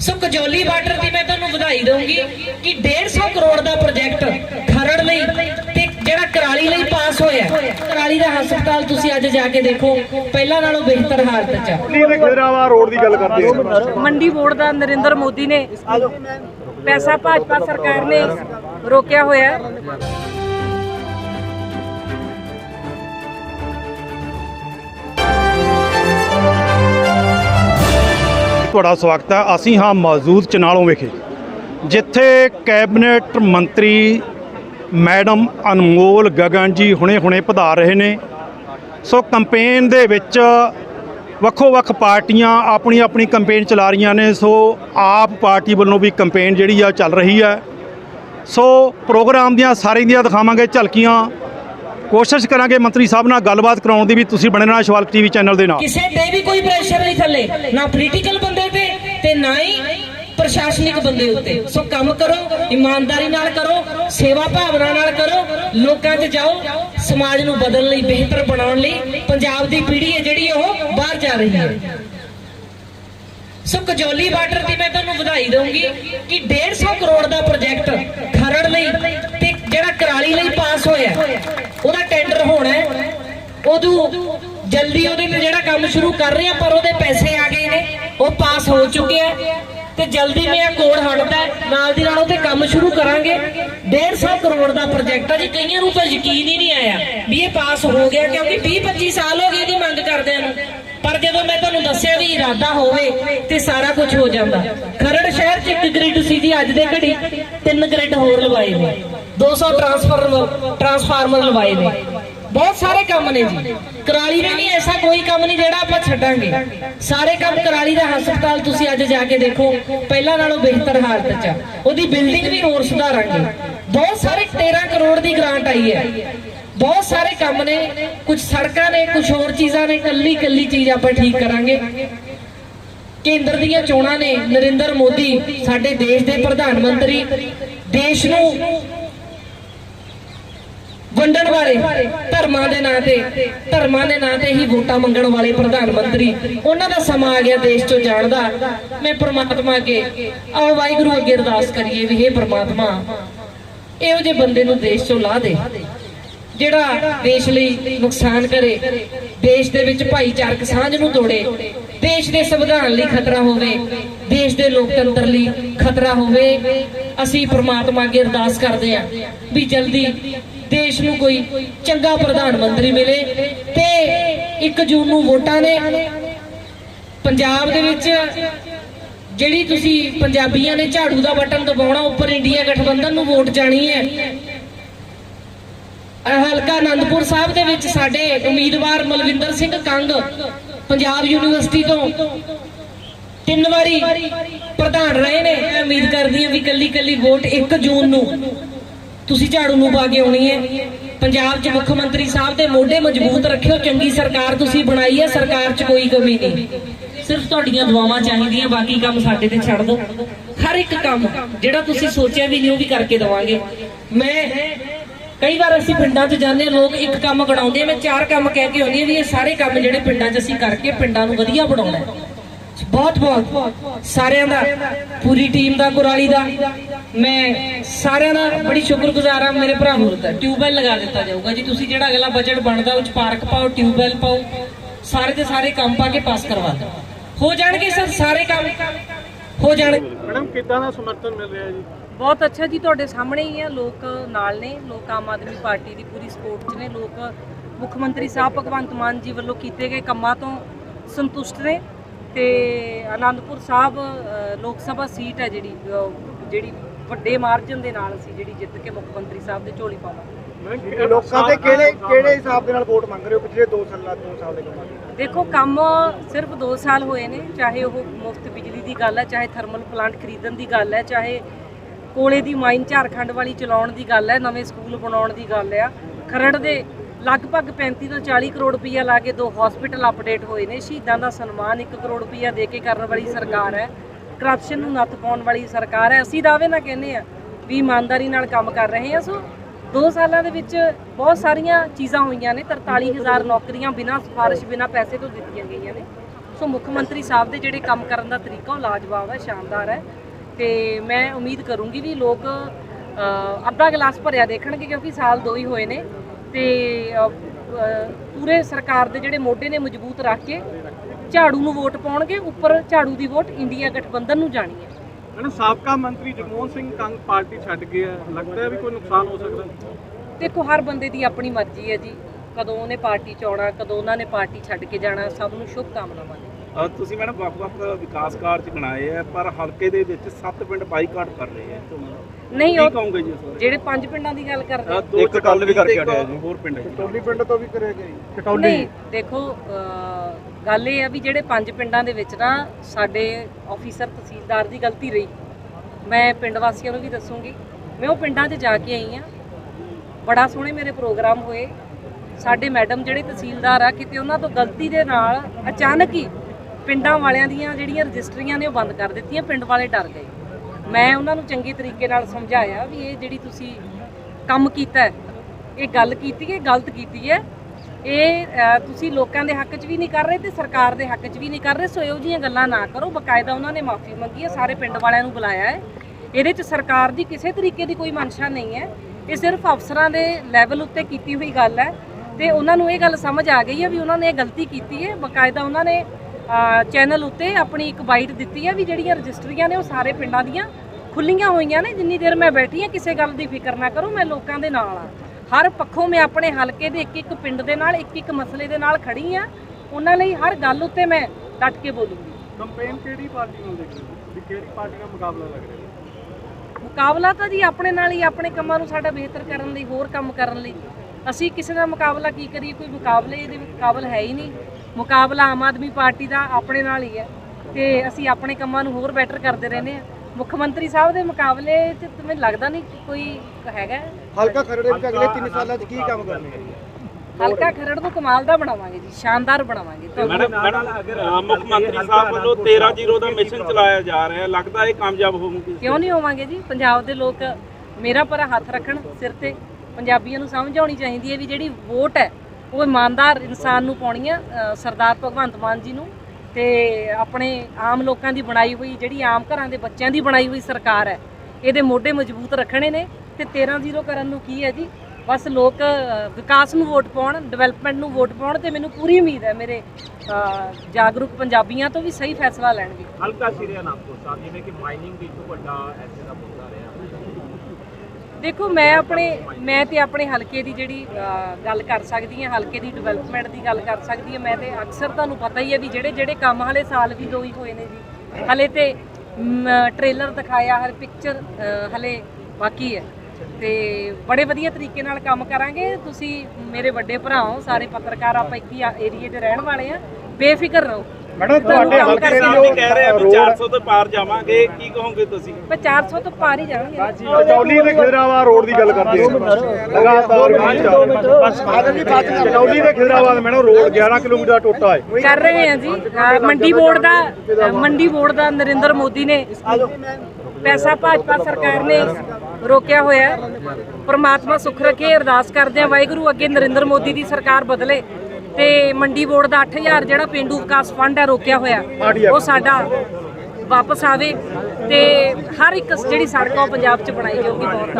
ਸੋ Kajauli water ਦੀ ਮੈਂ ਤੁਹਾਨੂੰ ਵਧਾਈ ਦਊਂਗੀ ਕਿ 150 ਕਰੋੜ ਦਾ ਪ੍ਰੋਜੈਕਟ ਖਰੜ ਲਈ ਤੇ ਜਿਹੜਾ ਕਰਾਲੀ ਲਈ ਪਾਸ ਹੋਇਆ ਕਰਾਲੀ ਦਾ ਹਸਪਤਾਲ ਤੁਸੀਂ ਅੱਜ ਜਾ ਕੇ ਦੇਖੋ ਪਹਿਲਾਂ ਨਾਲੋਂ ਬਿਹਤਰ ਹਾਲਤ 'ਚ ਆ ਦਿੱਲੀ ਦੇ ਖੇਰਾਵਾ ਰੋਡ ਦੀ ਗੱਲ ਕਰਦੇ ਹਾਂ। ਮੰਡੀ ਬੋਰਡ ਦਾ ਨਰਿੰਦਰ ਮੋਦੀ ਨੇ ਪੈਸਾ ਭਾਜਪਾ ਸਰਕਾਰ ਨੇ ਰੋਕਿਆ ਹੋਇਆ ਤੁਹਾਡਾ ਸਵਾਗਤ ਹੈ। ਅਸੀਂ ਹਾਂ ਮੌਜੂਦ ਚਨਾਲੋਂ ਵਿਖੇ, ਜਿੱਥੇ ਕੈਬਨਿਟ ਮੰਤਰੀ ਮੈਡਮ ਅਨਮੋਲ ਗਗਨ ਜੀ ਹੁਣੇ-ਹੁਣੇ ਪਧਾਰ ਰਹੇ ਨੇ। ਸੋ ਕੈਂਪੇਨ ਦੇ ਵਿੱਚ ਵੱਖੋ-ਵੱਖ ਪਾਰਟੀਆਂ ਆਪਣੀ ਆਪਣੀ ਕੈਂਪੇਨ ਚਲਾ ਰਹੀਆਂ ਨੇ। ਸੋ ਆਪ ਪਾਰਟੀ ਵੱਲੋਂ ਵੀ ਕੈਂਪੇਨ ਜਿਹੜੀ ਆ ਚੱਲ ਰਹੀ ਹੈ। ਸੋ ਪ੍ਰੋਗਰਾਮ ਦੀਆਂ ਸਾਰੀਆਂ ਦੀਆਂ ਦਿਖਾਵਾਂਗੇ ਝਲਕੀਆਂ। ਕੋਸ਼ਿਸ਼ ਕਰਾਂਗੇ ਮੰਤਰੀ ਸਾਹਿਬ ਨਾਲ ਗੱਲਬਾਤ ਕਰਾਉਣ ਦੀ ਵੀ ਤੁਸੀਂ ਬਣੇ ਰਹਿਣਾ ਸ਼ਵਾਲਕ ਟੀਵੀ ਚੈਨਲ ਦੇ ਨਾਲ। ਕਿਸੇ ਤੇ ਵੀ ਕੋਈ ਪ੍ਰੈਸ਼ਰ ਨਹੀਂ ਥੱਲੇ, ਨਾ ਪੋਲੀਟੀਕਲ ਬੰਦੇ ਤੇ ਤੇ ਨਾ ਹੀ ਪ੍ਰਸ਼ਾਸਨਿਕ ਬੰਦੇ ਉੱਤੇ। ਸੋ ਕੰਮ ਕਰੋ, ਇਮਾਨਦਾਰੀ ਨਾਲ ਕਰੋ, ਸੇਵਾ ਭਾਵਨਾ ਨਾਲ ਕਰੋ, ਲੋਕਾਂ 'ਚ ਜਾਓ, ਸਮਾਜ ਨੂੰ ਬਦਲਣ ਲਈ, ਬਿਹਤਰ ਬਣਾਉਣ ਲਈ, ਪੰਜਾਬ ਦੀ ਪੀੜ੍ਹੀ ਹੈ ਜਿਹੜੀ ਉਹ ਬਾਹਰ ਜਾ ਰਹੀ ਹੈ। ਸੋ ਕਜੌਲੀ ਬਾਰਡਰ ਦੀ ਮੈਂ ਤੁਹਾਨੂੰ ਵਧਾਈ ਦਊਂਗੀ ਕਿ 150 ਕਰੋੜ ਦਾ ਪ੍ਰੋਜੈਕਟ ਖਰੜ ਲਈ ਜਿਹੜਾ ਕਰਾਲੀ ਲਈ ਪਾਸ ਹੋਇਆ, ਉਹਦਾ ਟੈਂਡਰ ਹੋਣਾ ਉਦੋਂ ਜਲਦੀ ਉਹਦੇ ਤੇ ਜਿਹੜਾ ਕੰਮ ਸ਼ੁਰੂ ਕਰ ਰਹੇ ਆ, ਪਰ ਉਹਦੇ ਪੈਸੇ ਆ ਗਏ ਨੇ, ਉਹ ਪਾਸ ਹੋ ਚੁੱਕੇ ਆ। ਤੇ ਜਲਦੀ ਮੇਰਾ ਕੋਡ ਹਟਦਾ ਨਾਲ ਦੀ ਨਾਲ ਉਹ ਕੰਮ ਸ਼ੁਰੂ ਕਰਾਂਗੇ। 150 ਕਰੋੜ ਦਾ ਪ੍ਰੋਜੈਕਟ ਆ ਜੀ, ਕਈਆਂ ਨੂੰ ਤਾਂ ਯਕੀਨ ਹੀ ਨਹੀਂ ਆਇਆ ਵੀ ਇਹ ਪਾਸ ਹੋ ਗਿਆ, ਕਿਉਂਕਿ 20 25 ਸਾਲ ਹੋ ਗਏ ਇਹਦੀ ਮੰਗ ਕਰਦਿਆਂ ਨੂੰ। ਪਰ ਜਦੋਂ ਮੈਂ ਦੱਸਿਆ ਵੀ ਇਰਾਦਾ ਹੋਵੇ ਤੇ ਸਾਰਾ ਕੁਝ ਹੋ ਜਾਂਦਾ। ਖਰੜ ਸ਼ਹਿਰ 'ਚ ਇੱਕ ਗ੍ਰਿਡ ਸੀ ਜੀ ਅੱਜ ਦੇ ਘੜੀ ਤਿੰਨ ਗ੍ਰਿਡ ਹੋਰ ਲਵਾਏ ਨੇ। 200 ਟਰਾਂਸਫਰ ਟਰਾਂਸਫਾਰਮਰ ਲਵਾਏ ਨੇ। ਬਹੁਤ ਸਾਰੇ ਕੰਮ ਨੇ ਜੀ। ਕਰਾਲੀ ਦੇ ਨਹੀਂ ਐਸਾ ਕੋਈ ਕੰਮ ਨਹੀਂ ਜਿਹੜਾ ਆਪਾਂ ਛੱਡਾਂਗੇ। ਸਾਰੇ ਕੰਮ ਕਰਾਲੀ ਦਾ ਹਸਪਤਾਲ ਤੁਸੀਂ ਅੱਜ ਜਾ ਕੇ ਦੇਖੋ, ਪਹਿਲਾਂ ਨਾਲੋਂ ਬਿਹਤਰ ਹਾਲਤ 'ਚ ਉਹਦੀ ਬਿਲਡਿੰਗ ਵੀ ਹੋਰ ਸੁਧਾਰਾਂਗੇ। ਬਹੁਤ ਸਾਰੇ 13 ਕਰੋੜ ਦੀ ਗ੍ਰਾਂਟ ਆਈ ਹੈ। ਬਹੁਤ ਸਾਰੇ ਕੰਮ ਨੇ, ਕੁਝ ਸੜਕਾਂ ਨੇ, ਕੁਝ ਹੋਰ ਚੀਜ਼ਾਂ ਨੇ, ਕੱਲੀ ਕੱਲੀ ਚੀਜ਼ ਆਪਾਂ ਠੀਕ ਕਰਾਂਗੇ। ਕੇਂਦਰ ਦੀਆਂ ਚੋਣਾਂ ਨੇ, ਨਰਿੰਦਰ ਮੋਦੀ ਸਾਡੇ ਦੇਸ਼ ਦੇ ਪ੍ਰਧਾਨ ਮੰਤਰੀ, ਦੇਸ਼ ਨੂੰ ਵੰਡਣ ਵਾਲੇ, ਧਰਮਾਂ ਦੇ ਨਾਂ ਤੇ, ਧਰਮਾਂ ਦੇ ਨਾਂ ਤੇ ਹੀ ਵੋਟਾਂ ਮੰਗਣ ਵਾਲੇ ਪ੍ਰਧਾਨ ਮੰਤਰੀ, ਉਹਨਾਂ ਦਾ ਸਮਾਂ ਆ ਗਿਆ ਦੇਸ਼ ਚੋਂ ਜਾਣ ਦਾ। ਮੈਂ ਪ੍ਰਮਾਤਮਾ ਅੱਗੇ, ਆਓ ਵਾਹਿਗੁਰੂ ਅੱਗੇ ਅਰਦਾਸ ਕਰੀਏ ਵੀ हे ਪ੍ਰਮਾਤਮਾ, ਇਹੋ ਜਿਹੇ ਬੰਦੇ ਨੂੰ ਦੇਸ਼ ਚੋਂ ਲਾਹ ਦੇ। ਜਿਹੜਾ ਦੇਸ਼ ਲਈ ਨੁਕਸਾਨ ਕਰੇ, ਦੇਸ਼ ਦੇ ਵਿੱਚ ਭਾਈਚਾਰਕ ਸਾਂਝ ਨੂੰ ਤੋੜੇ, ਦੇਸ਼ ਦੇ ਸੰਵਿਧਾਨ ਲਈ ਖਤਰਾ ਹੋਵੇ, ਦੇਸ਼ ਦੇ ਲੋਕਤੰਤਰ ਲਈ ਖਤਰਾ ਹੋਵੇ, ਅਸੀਂ ਪ੍ਰਮਾਤਮਾ ਅੱਗੇ ਅਰਦਾਸ ਕਰਦੇ ਹਾਂ ਵੀ ਜਲਦੀ ਦੇਸ਼ ਨੂੰ ਕੋਈ ਚੰਗਾ ਪ੍ਰਧਾਨ ਮੰਤਰੀ ਮਿਲੇ ਤੇ 1 ਜੂਨ ਨੂੰ ਵੋਟਾਂ ਨੇ। ਪੰਜਾਬ ਦੇ ਵਿੱਚ ਜਿਹੜੀ ਤੁਸੀਂ ਪੰਜਾਬੀਆਂ ਨੇ ਝਾੜੂ ਦਾ ਬਟਨ ਦਬਾਉਣਾ, ਉੱਪਰ ਇੰਡੀਆ ਗਠਬੰਧਨ ਨੂੰ ਵੋਟ ਜਾਣੀ ਹੈ ਹਲਕਾ ਆਨੰਦਪੁਰ ਸਾਹਿਬ ਦੇ ਵਿੱਚ ਸਾਡੇ ਉਮੀਦਵਾਰ ਮਲਵਿੰਦਰ ਸਿੰਘ ਕੰਗ ਪੰਜਾਬ ਯੂਨੀਵਰਸਿਟੀ ਤੋਂ ਤਿੰਨ ਵਾਰੀ ਪ੍ਰਧਾਨ ਰਹੇ ਨੇ। ਮੈਂ ਉਮੀਦ ਕਰਦੀ ਹਾਂ ਵੀ ਕੱਲੀ ਕੱਲੀ ਵੋਟ 1 ਜੂਨ ਨੂੰ ਤੁਸੀਂ ਝਾੜੂ ਨੂੰ ਪਾ ਕੇ ਆਉਣੀ ਹੈ। ਪੰਜਾਬ 'ਚ ਮੁੱਖ ਮੰਤਰੀ ਸਾਹਿਬ ਦੇ ਮੋਢੇ ਮਜ਼ਬੂਤ ਰੱਖਿਓ। ਚੰਗੀ ਸਰਕਾਰ ਤੁਸੀਂ ਬਣਾਈ ਹੈ, ਸਰਕਾਰ 'ਚ ਕੋਈ ਕਮੀ ਨਹੀਂ। ਸਿਰਫ ਤੁਹਾਡੀਆਂ ਦੁਆਵਾਂ ਚਾਹੀਦੀਆਂ, ਬਾਕੀ ਕੰਮ ਸਾਡੇ ਤੇ ਛੱਡ ਦਿਓ। ਹਰ ਇੱਕ ਕੰਮ ਜਿਹੜਾ ਤੁਸੀਂ ਸੋਚਿਆ ਵੀ ਨਹੀਂ, ਉਹ ਵੀ ਕਰਕੇ ਦਵਾਂਗੇ। ਮੈਂ ਕਈ ਵਾਰ ਅਸੀਂ ਪਿੰਡਾਂ 'ਚ ਜਾਂਦੇ ਲੋਕ ਇੱਕ ਕੰਮ ਗਣਾਉਂਦੇ ਮੈਂ ਚਾਰ ਕੰਮ ਕਹਿ ਕੇ ਆਉਂਦੀ ਵੀ ਇਹ ਸਾਰੇ ਕੰਮ ਜਿਹੜੇ ਪਿੰਡਾਂ 'ਚ ਅਸੀਂ ਕਰਕੇ ਪਿੰਡਾਂ ਨੂੰ ਵਧੀਆ ਬਣਾਉਣਾ ਬਹੁਤ ਬਹੁਤ। ਸਾਰਿਆਂ ਦਾ, ਪੂਰੀ ਟੀਮ ਦਾ, ਕੁਰਾਲੀ ਦਾ। ਮੈਂ ਸਾਰਿਆਂ ਦਾ ਬੜੀ ਸ਼ੁਕਰਗੁਜ਼ਾਰ ਹਾਂ, ਮੇਰੇ ਭਰਾ ਨੂੰ ਦਾ ਟਿਊਬਵੈਲ ਲਗਾ ਦਿੱਤਾ ਜਾਊਗਾ ਜੀ। ਤੁਸੀਂ ਜਿਹੜਾ ਅਗਲਾ ਬਜਟ ਬਣਦਾ, ਉਹ ਚ ਪਾਰਕ ਪਾਓ, ਟਿਊਬਵੈਲ ਪਾਓ। ਸਾਰੇ ਦੇ ਸਾਰੇ ਕੰਮ ਪਾ ਕੇ ਪਾਸ ਕਰਵਾ ਦਿਓ। ਹੋ ਜਾਣਗੇ ਸਰ, ਸਾਰੇ ਕੰਮ? ਹੋ ਜਾਣਗੇ ਮੈਡਮ, ਕਿੱਦਾਂ ਦਾ ਸਮਰਥਨ ਮਿਲ ਰਿਹਾ ਜੀ? ਬਹੁਤ ਅੱਛਾ ਜੀ ਤੁਹਾਡੇ ਸਾਹਮਣੇ ਹੀ ਆ ਲੋਕ ਨਾਲ ਨੇ ਲੋਕ ਆਮ ਆਦਮੀ ਪਾਰਟੀ ਦੀ ਪੂਰੀ ਸਪੋਰਟ 'ਚ ਨੇ ਲੋਕ ਮੁੱਖ ਮੰਤਰੀ ਸਾਹਿਬ ਭਗਵੰਤ ਮਾਨ ਜੀ ਵੱਲੋਂ ਕੀਤੇ ਗਏ ਕੰਮਾਂ ਤੋਂ ਸੰਤੁਸ਼ਟ ਨੇ ਤੇ ਆਨੰਦਪੁਰ ਸਾਹਿਬ ਲੋਕ ਸਭਾ ਸੀਟ ਹੈ ਜਿਹੜੀ ਜਿਹੜੀ ਵੱਡੇ ਮਾਰਜਨ ਦੇ ਨਾਲ ਅਸੀਂ ਜਿਹੜੀ ਜਿੱਤ ਕੇ ਮੁੱਖ ਮੰਤਰੀ ਸਾਹਿਬ ਦੇ ਝੋਲੀ ਪਾਵਾਂਗੇ। ਲੋਕਾਂ ਦੇ ਕਿਹੜੇ ਕਿਹੜੇ ਹਿਸਾਬ ਦੇ ਨਾਲ ਵੋਟ ਮੰਗ ਰਹੇ ਹੋ ਪਿਛਲੇ 2 ਸਾਲਾਂ 2 ਸਾਲ ਦੇ ਕੰਮਾਂ ਦੀ? ਦੇਖੋ ਕੰਮ ਸਿਰਫ 2 ਸਾਲ ਹੋਏ ਨੇ ਚਾਹੇ ਉਹ ਮੁਫਤ ਬਿਜਲੀ ਦੀ ਗੱਲ ਹੈ ਚਾਹੇ ਥਰਮਲ ਪਲਾਂਟ ਖਰੀਦਣ ਦੀ ਗੱਲ ਹੈ ਚਾਹੇ ਕੋਲੇ ਦੀ ਮਾਈਨ ਝਾਰਖੰਡ ਵਾਲੀ ਚਲਾਉਣ ਦੀ ਗੱਲ ਹੈ, ਨਵੇਂ ਸਕੂਲ ਬਣਾਉਣ ਦੀ ਗੱਲ ਆ ਖਰੜ ਦੇ ਲਗਭਗ 35 ਤੋਂ 40 ਕਰੋੜ ਰੁਪਈਆ ਲਾ ਕੇ ਦੋ ਹਸਪੀਟਲ ਅਪਡੇਟ ਹੋਏ ਨੇ। ਸ਼ਹੀਦਾਂ ਦਾ ਸਨਮਾਨ 1 ਕਰੋੜ ਰੁਪਈਆ ਦੇ ਕੇ ਕਰਨ ਵਾਲੀ ਸਰਕਾਰ ਹੈ। ਕਰਪਸ਼ਨ ਨੂੰ ਨੱਥ ਪਾਉਣ ਵਾਲੀ ਸਰਕਾਰ ਹੈ। ਅਸੀਂ ਦਾਅਵੇ ਨਾਲ ਕਹਿੰਦੇ ਆ ਵੀ ਇਮਾਨਦਾਰੀ ਨਾਲ ਕੰਮ ਕਰ ਰਹੇ ਹਾਂ। ਸੋ 2 ਸਾਲਾਂ ਦੇ ਵਿੱਚ ਬਹੁਤ ਸਾਰੀਆਂ ਚੀਜ਼ਾਂ ਹੋਈਆਂ ਨੇ। 43000 ਨੌਕਰੀਆਂ ਬਿਨਾਂ ਸਿਫਾਰਿਸ਼, ਬਿਨਾਂ ਪੈਸੇ ਤੋਂ ਦਿੱਤੀਆਂ ਗਈਆਂ ਨੇ। ਸੋ ਮੁੱਖ ਮੰਤਰੀ ਸਾਹਿਬ ਦੇ ਜਿਹੜੇ ਕੰਮ ਕਰਨ ਦਾ ਤਰੀਕਾ ਉਹ ਲਾਜਵਾਬ ਹੈ, ਸ਼ਾਨਦਾਰ ਹੈ। ਤੇ ਮੈਂ ਉਮੀਦ ਕਰੂੰਗੀ ਵੀ ਲੋਕ ਅੱਧਾ ਗਲਾਸ ਭਰਿਆ ਦੇਖਣਗੇ ਕਿਉਂਕਿ ਸਾਲ ਦੋ ਹੀ ਹੋਏ ਨੇ ਤੇ ਪੂਰੇ ਸਰਕਾਰ ਦੇ ਜਿਹੜੇ ਮੋਢੇ ਨੇ ਮਜ਼ਬੂਤ ਰੱਖ ਕੇ ਝਾੜੂ ਨੂੰ ਵੋਟ ਪਾਉਣਗੇ ਉੱਪਰ ਝਾੜੂ ਦੀ ਵੋਟ ਇੰਡੀਆ ਗਠਬੰਧਨ ਨੂੰ ਜਾਣੀ ਹੈ। ਮੈਡਮ ਸਾਬਕਾ ਮੰਤਰੀ ਜਗਮੋਹਨ ਸਿੰਘ ਕੰਗ ਪਾਰਟੀ ਛੱਡ ਗਏ ਆ ਲੱਗਦਾ ਹੈ ਵੀ ਕੋਈ ਨੁਕਸਾਨ ਹੋ ਸਕਦਾ? ਦੇਖੋ ਹਰ ਬੰਦੇ ਦੀ ਆਪਣੀ ਮਰਜ਼ੀ ਹੈ ਜੀ ਕਦੋਂ ਉਹਨੇ ਪਾਰਟੀ ਚ ਆਉਣਾ ਕਦੋਂ ਉਹਨਾਂ ਨੇ ਪਾਰਟੀ ਛੱਡ ਕੇ ਜਾਣਾ ਸਭ ਨੂੰ ਸ਼ੁਭ ਕਾਮਨਾਵਾਂ ਨੇ। ਤੁਸੀਂ ਮੈਡਮ ਵੱਖ-ਵੱਖ ਵਿਕਾਸ ਕਾਰਜ ਬਣਾਏ ਆ ਪਰ ਹਲਕੇ ਦੇ ਵਿੱਚ ਸੱਤ ਪਿੰਡ ਬਾਈਕਾਟ ਕਰ ਰਹੇ ਆ। ਨਹੀਂ ਕੀ ਉਹ ਕਹੋਗੇ ਜੀ ਜਿਹੜੇ ਪੰਜ ਪਿੰਡਾਂ ਦੀ ਗੱਲ ਕਰਦੇ ਇੱਕ ਗੱਲ ਵੀ ਕਰਕੇ ਹਟਿਆ ਜੀ। ਹੋਰ ਪਿੰਡ। ਟੋਲੀ ਪਿੰਡ ਤੋਂ ਵੀ ਕਰਿਆ ਗਿਆ ਜੀ। ਨਹੀਂ ਦੇਖੋ ਗੱਲ ਇਹ ਆ ਵੀ ਜਿਹੜੇ ਪੰਜ ਪਿੰਡਾਂ ਦੇ ਵਿੱਚ ਨਾ ਸਾਡੇ ਆਫੀਸਰ ਤਹਿਸੀਲਦਾਰ ਦੀ ਗਲਤੀ ਰਹੀ। ਮੈਂ ਪਿੰਡ ਵਾਸੀਆਂ ਨੂੰ ਵੀ ਦੱਸੂਗੀ। ਮੈਂ ਉਹ ਪਿੰਡਾਂ 'ਚ ਜਾ ਕੇ ਆਈ ਆ। ਬੜਾ ਸੋਹਣੇ ਮੇਰੇ ਪ੍ਰੋਗਰਾਮ ਹੋਏ। ਸਾਡੇ ਮੈਡਮ ਜਿਹੜੇ ਤਹਿਸੀਲਦਾਰ ਆ ਕਿਤੇ ਉਹਨਾਂ ਤੋਂ ਗਲਤੀ ਦੇ ਨਾਲ ਅਚਾਨਕ ਹੀ ਪਿੰਡਾਂ ਵਾਲਿਆਂ ਦੀਆਂ ਜਿਹੜੀਆਂ ਰਜਿਸਟਰੀਆਂ ਨੇ ਉਹ ਬੰਦ ਕਰ ਦਿੱਤੀਆਂ, ਪਿੰਡ ਵਾਲੇ ਡਰ ਗਏ। ਮੈਂ ਉਹਨਾਂ ਨੂੰ ਚੰਗੇ ਤਰੀਕੇ ਨਾਲ ਸਮਝਾਇਆ ਵੀ ਇਹ ਜਿਹੜੀ ਤੁਸੀਂ ਕੰਮ ਕੀਤਾ ਇਹ ਗੱਲ ਕੀਤੀ ਹੈ, ਗਲਤ ਕੀਤੀ ਹੈ। ਇਹ ਤੁਸੀਂ ਲੋਕਾਂ ਦੇ ਹੱਕ 'ਚ ਵੀ ਨਹੀਂ ਕਰ ਰਹੇ ਤੇ ਸਰਕਾਰ ਦੇ ਹੱਕ 'ਚ ਵੀ ਨਹੀਂ ਕਰ ਰਹੇ, ਸੋ ਇਹੋ ਜਿਹੀਆਂ ਗੱਲਾਂ ਨਾ ਕਰੋ। ਬਕਾਇਦਾ ਉਹਨਾਂ ਨੇ ਮਾਫੀ ਮੰਗੀ ਹੈ, ਸਾਰੇ ਪਿੰਡ ਵਾਲਿਆਂ ਨੂੰ ਬੁਲਾਇਆ ਹੈ। ਇਹਦੇ 'ਚ ਸਰਕਾਰ ਦੀ ਕਿਸੇ ਤਰੀਕੇ ਦੀ ਕੋਈ ਮਨਸ਼ਾ ਨਹੀਂ ਹੈ। ਇਹ ਸਿਰਫ ਅਫਸਰਾਂ ਦੇ ਲੈਵਲ ਉੱਤੇ ਕੀਤੀ ਹੋਈ ਗੱਲ ਹੈ ਤੇ ਉਹਨਾਂ ਨੂੰ ਇਹ ਗੱਲ ਸਮਝ ਆ ਗਈ ਹੈ ਵੀ ਉਹਨਾਂ ਨੇ ਇਹ ਗਲਤੀ ਕੀਤੀ ਹੈ। ਬਕਾਇਦਾ ਉਹਨਾਂ ਨੇ ਚੈਨਲ ਉੱਤੇ ਆਪਣੀ ਇੱਕ ਬਾਈਟ ਦਿੱਤੀ ਹੈ ਵੀ ਜਿਹੜੀਆਂ ਰਜਿਸਟਰੀਆਂ ਨੇ ਉਹ ਸਾਰੇ ਪਿੰਡਾਂ ਦੀਆਂ ਖੁੱਲੀਆਂ ਹੋਈਆਂ ਨੇ। ਜਿੰਨੀ ਦੇਰ ਮੈਂ ਬੈਠੀ ਹਾਂ ਕਿਸੇ ਗੱਲ ਦੀ ਫਿਕਰ ਨਾ ਕਰੋ ਮੈਂ ਲੋਕਾਂ ਦੇ ਨਾਲ ਆ। ਹਰ ਪੱਖੋਂ ਮੈਂ ਆਪਣੇ ਹਲਕੇ ਦੇ ਇੱਕ ਇੱਕ ਪਿੰਡ ਦੇ ਨਾਲ ਇੱਕ ਇੱਕ ਮਸਲੇ ਦੇ ਨਾਲ ਖੜੀ ਆ। ਉਹਨਾਂ ਲਈ ਹਰ ਗੱਲ ਉੱਤੇ ਮੈਂ ਡਟ ਕੇ ਬੋਲੂੰਗੀ। ਕੰਪੇਨ ਕਿਹੜੀ ਪਾਰਟੀ ਨੂੰ ਦੇਖਦੇ ਹੋ ਵੀ ਕਿਹੜੀ ਪਾਰਟੀ ਨਾਲ ਮੁਕਾਬਲਾ ਲੱਗ ਰਿਹਾ? ਮੁਕਾਬਲਾ ਤਾਂ ਜੀ ਆਪਣੇ ਨਾਲ ਹੀ ਆਪਣੇ ਕੰਮਾਂ ਨੂੰ ਸਾਡਾ ਬਿਹਤਰ ਕਰਨ ਲਈ ਹੋਰ ਕੰਮ ਕਰਨ ਲਈ। ਅਸੀਂ ਕਿਸੇ ਦਾ ਮੁਕਾਬਲਾ ਕੀ ਕਰੀਏ? ਕੋਈ ਮੁਕਾਬਲੇ ਵਿੱਚ ਕਾਬਲ ਹੈ ਹੀ ਨਹੀਂ। ਮੁਕਾਬਲਾ ਆਮ ਆਦਮੀ ਪਾਰਟੀ ਦਾ ਆਪਣੇ ਨਾਲ ਹੀ ਹੈ ਤੇ ਅਸੀਂ ਆਪਣੇ ਕੰਮਾਂ ਨੂੰ ਹੋਰ ਬੈਟਰ ਕਰਦੇ ਰਹਿੰਦੇ ਆ ਮੁੱਖ ਮੰਤਰੀ ਸਾਹਿਬ ਦੇ ਮੁਕਾਬਲੇ ਤੇ ਮੈਨੂੰ ਲੱਗਦਾ ਨਹੀਂ ਕਿ ਕੋਈ ਹੈਗਾ। ਹਲਕਾ ਖਰੜੇ ਵਿੱਚ ਅਗਲੇ 3 ਸਾਲਾਂ 'ਚ ਕੀ ਕੰਮ ਕਰਨਗੇ? ਹਲਕਾ ਖਰੜ ਨੂੰ ਕਮਾਲ ਦਾ ਬਣਾਵਾਂਗੇ ਜੀ ਸ਼ਾਨਦਾਰ ਬਣਾਵਾਂਗੇ। ਮੈਡਮ ਮੈਡਮ ਅ, ਮੁੱਖ ਮੰਤਰੀ ਸਾਹਿਬ ਵੱਲੋਂ 13-0 ਦਾ ਮਿਸ਼ਨ ਚਲਾਇਆ ਜਾ ਰਿਹਾ ਹੈ ਲੱਗਦਾ ਇਹ ਕਾਮਯਾਬ ਹੋਣਗੇ ਕਿਉਂ ਨਹੀਂ ਹੋਵਾਂਗੇ ਜੀ? ਪੰਜਾਬ ਦੇ ਲੋਕ ਮੇਰਾ ਪਰ ਹੱਥ ਰੱਖਣ ਸਿਰ ਤੇ। ਪੰਜਾਬੀਆਂ ਨੂੰ ਸਮਝ ਆਉਣੀ ਚਾਹੀਦੀ ਹੈ ਵੀ ਜਿਹੜੀ ਵੋਟ ਹੈ ਉਹ ਇਮਾਨਦਾਰ ਇਨਸਾਨ ਨੂੰ ਪਾਉਣੀਆਂ ਸਰਦਾਰ ਭਗਵੰਤ ਮਾਨ ਜੀ ਨੂੰ ਤੇ ਆਪਣੇ ਆਮ ਲੋਕਾਂ ਦੀ ਬਣਾਈ ਹੋਈ, ਜਿਹੜੀ ਆਮ ਘਰਾਂ ਦੇ ਬੱਚਿਆਂ ਦੀ ਬਣਾਈ ਹੋਈ ਸਰਕਾਰ ਹੈ, ਇਹਦੇ ਮੋਢੇ ਮਜ਼ਬੂਤ ਰੱਖਣੇ ਨੇ ਤੇ 13-0 ਕਰਨ ਨੂੰ ਕੀ ਹੈ ਜੀ? ਬਸ ਲੋਕ ਵਿਕਾਸ ਨੂੰ ਵੋਟ ਪਾਉਣ, ਡਿਵੈਲਪਮੈਂਟ ਨੂੰ ਵੋਟ ਪਾਉਣ ਤੇ ਮੈਨੂੰ ਪੂਰੀ ਉਮੀਦ ਹੈ ਮੇਰੇ ਜਾਗਰੂਕ ਪੰਜਾਬੀਆਂ ਤੋਂ ਵੀ ਸਹੀ ਫੈਸਲਾ ਲੈਣਗੇ। ਹਲਕਾ ਸ਼੍ਰੀ ਅਨੰਦਪੁਰ ਸਾਹਿਬ, ਜਿਵੇਂ ਕਿ ਮਾਈਨਿੰਗ ਦੀ ਇੱਕ ਵੱਡਾ ਐਸੇ ਦਾ ਮੁੱਦਾ ਦੇਖੋ, ਮੈਂ ਆਪਣੇ ਮੈਂ ਤੇ ਆਪਣੇ ਹਲਕੇ ਦੀ ਜਿਹੜੀ ਗੱਲ ਕਰ ਸਕਦੀ ਹਾਂ, ਹਲਕੇ ਦੀ ਡਿਵੈਲਪਮੈਂਟ ਦੀ ਗੱਲ ਕਰ ਸਕਦੀ ਹਾਂ, ਮੈਂ ਤੇ ਅਕਸਰ ਤੁਹਾਨੂੰ ਪਤਾ ਹੀ ਹੈ ਵੀ ਜਿਹੜੇ ਜਿਹੜੇ ਕੰਮ ਹਲੇ ਸਾਲ ਵੀ ਦੋ ਹੀ ਹੋਏ ਨੇ ਜੀ। ਹਲੇ ਤੇ ਟ੍ਰੇਲਰ ਦਿਖਾਇਆ, ਹਰ ਪਿਕਚਰ ਹਲੇ ਬਾਕੀ ਹੈ। ਤੇ ਬੜੇ ਵਧੀਆ ਤਰੀਕੇ ਨਾਲ ਕੰਮ ਕਰਾਂਗੇ। ਤੁਸੀਂ ਮੇਰੇ ਵੱਡੇ ਭਰਾ ਹੋ, ਸਾਰੇ ਪੱਤਰਕਾਰ, ਆਪਾਂ ਇੱਕ ਹੀ ਏਰੀਏ ਦੇ ਰਹਿਣ ਵਾਲੇ ਆ ਬੇਫਿਕਰ ਰਹੋ। ਮੈਡਮ ਤੁਹਾਡੇ ਹਲਕੇ ਦੀ ਸਾਹਿਬ ਕਹਿ ਰਹੇ ਆ ਵੀ 400 ਤੋਂ ਪਾਰ ਜਾਵਾਂਗੇ ਕੀ ਕਹੋਗੇ ਤੁਸੀਂ? ਪਰ 400 ਤੋਂ ਪਾਰ ਹੀ ਜਾਣਗੇ ਚਟੌਲੀ ਤੇ ਖਿਦਰਾਬਾਦ ਰੋਡ ਦੀ ਗੱਲ ਕਰਦੇ ਹਾਂ ਲਗਾਤਾਰ ਬਸ ਆਦਮ ਜੀ ਬਾਤ ਕਰ ਚਟੌਲੀ ਤੇ ਖਿਦਰਾਬਾਦ ਮੈਡਮ ਰੋਡ 11 ਕਿਲੋਮੀਟਰ ਦਾ ਟੋਟਾ ਹੈ। ਕਰ ਰਹੇ ਹਾਂ ਜੀ। ਮੰਡੀ ਬੋਰਡ ਦਾ ਮੰਡੀ ਬੋਰਡ ਦਾ ਨਰਿੰਦਰ ਮੋਦੀ ਨੇ ਪੈਸਾ ਭਾਜਪਾ ਸਰਕਾਰ ਨੇ ਰੋਕਿਆ ਹੋਇਆ। ਪ੍ਰਮਾਤਮਾ ਸੁਖ ਰੱਖੇ ਅਰਦਾਸ ਕਰਦੇ ਆ ਵਾਹਿਗੁਰੂ ਅੱਗੇ ਨਰਿੰਦਰ ਮੋਦੀ ਦੀ ਸਰਕਾਰ ਬਦਲੇ। ਤੇ ਮੰਡੀ ਬੋਰਡ ਦਾ 8000 ਜਿਹੜਾ ਪਿੰਡੂ ਵਿਕਾਸ ਫੰਡ ਹੈ, ਰੋਕਿਆ ਹੋਇਆ, ਉਹ ਸਾਡਾ ਵਾਪਸ ਆਵੇ ਤੇ ਹਰ ਇੱਕ ਜਿਹੜੀ ਸੜਕ ਆ ਉਹ ਪੰਜਾਬ 'ਚ ਬਣਾਈ ਜਾਊਗੀ ਬਹੁਤ।